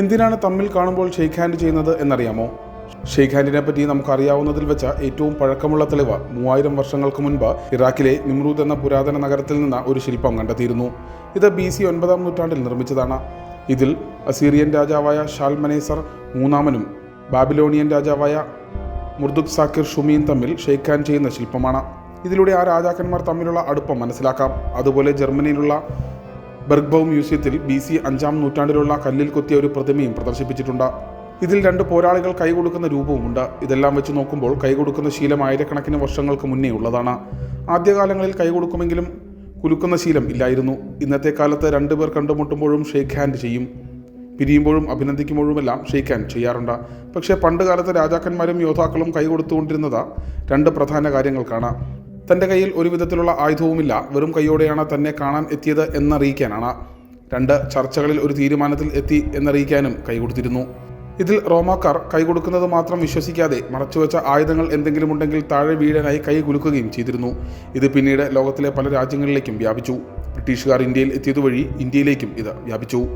എന്തിനാണ് തമ്മിൽ കാണുമ്പോൾ ഷെയ്ക്ക് ഹാൻഡ് ചെയ്യുന്നത് എന്നറിയാമോ? ഷെയ്ഖ് ഹാൻഡിനെ പറ്റി നമുക്കറിയാവുന്നതിൽ വെച്ച ഏറ്റവും പഴക്കമുള്ള തെളിവ് മൂവായിരം വർഷങ്ങൾക്ക് മുൻപ് ഇറാഖിലെ നിമ്രൂദ് എന്ന പുരാതന നഗരത്തിൽ നിന്ന് ഒരു ശില്പം കണ്ടെത്തിയിരുന്നു. ഇത് ബി സി ഒൻപതാം നൂറ്റാണ്ടിൽ നിർമ്മിച്ചതാണ്. ഇതിൽ അസീറിയൻ രാജാവായ ഷാൽമനേസർ മൂന്നാമനും ബാബിലോണിയൻ രാജാവായ മുർദുഖ് സാക്കിർ ഷുമീൻ തമ്മിൽ ഷെയ്ഖ് ഹാൻഡ് ചെയ്യുന്ന ശില്പമാണ്. ഇതിലൂടെ ആ രാജാക്കന്മാർ തമ്മിലുള്ള അടുപ്പം മനസ്സിലാക്കാം. അതുപോലെ ജർമ്മനിയിലുള്ള ബെർഗ്ബൗ മ്യൂസിയത്തിൽ ബി സി അഞ്ചാം നൂറ്റാണ്ടിലുള്ള കല്ലിൽ കൊത്തിയ ഒരു പ്രതിമയും പ്രദർശിപ്പിച്ചിട്ടുണ്ട്. ഇതിൽ രണ്ട് പോരാളികൾ കൈകൊടുക്കുന്ന രൂപവുമുണ്ട്. ഇതെല്ലാം വെച്ച് നോക്കുമ്പോൾ കൈകൊടുക്കുന്ന ശീലം ആയിരക്കണക്കിന് വർഷങ്ങൾക്ക് മുന്നേ ഉള്ളതാണ്. ആദ്യകാലങ്ങളിൽ കൈകൊടുക്കുമെങ്കിലും കുലുക്കുന്ന ശീലം ഇല്ലായിരുന്നു. ഇന്നത്തെ കാലത്ത് രണ്ടുപേർ കണ്ടുമുട്ടുമ്പോഴും ഷെയ്ക്ക് ഹാൻഡ് ചെയ്യും. പിരിയുമ്പോഴും അഭിനന്ദിക്കുമ്പോഴുമെല്ലാം ഷെയ്ക്ക് ഹാൻഡ് ചെയ്യാറുണ്ട്. പക്ഷേ പണ്ട് കാലത്ത് രാജാക്കന്മാരും യോദ്ധാക്കളും കൈകൊടുത്തുകൊണ്ടിരുന്നത് രണ്ട് പ്രധാന കാര്യങ്ങൾക്കാണ് തന്റെ കയ്യിൽ ഒരു വിധത്തിലുള്ള ആയുധവുമില്ല. വെറും കൈയോടെയാണ് തന്നെ കാണാൻ എത്തിയത് എന്നറിയിക്കാനാണ്. രണ്ട് ചർച്ചകളിൽ ഒരു തീരുമാനത്തിൽ എത്തി എന്നറിയിക്കാനും കൈകൊടുത്തിരുന്നു. ഇതിൽ റോമാക്കാർ കൈകൊടുക്കുന്നത് മാത്രം വിശ്വസിക്കാതെ മറച്ചുവെച്ച ആയുധങ്ങൾ എന്തെങ്കിലും ഉണ്ടെങ്കിൽ താഴെ വീഴാനായി കൈ കുലുക്കുകയും ചെയ്തിരുന്നു. ഇത് പിന്നീട് ലോകത്തിലെ പല രാജ്യങ്ങളിലേക്കും വ്യാപിച്ചു. ബ്രിട്ടീഷുകാർ ഇന്ത്യയിൽ എത്തിയതുവഴി ഇന്ത്യയിലേക്കും ഇത് വ്യാപിച്ചു.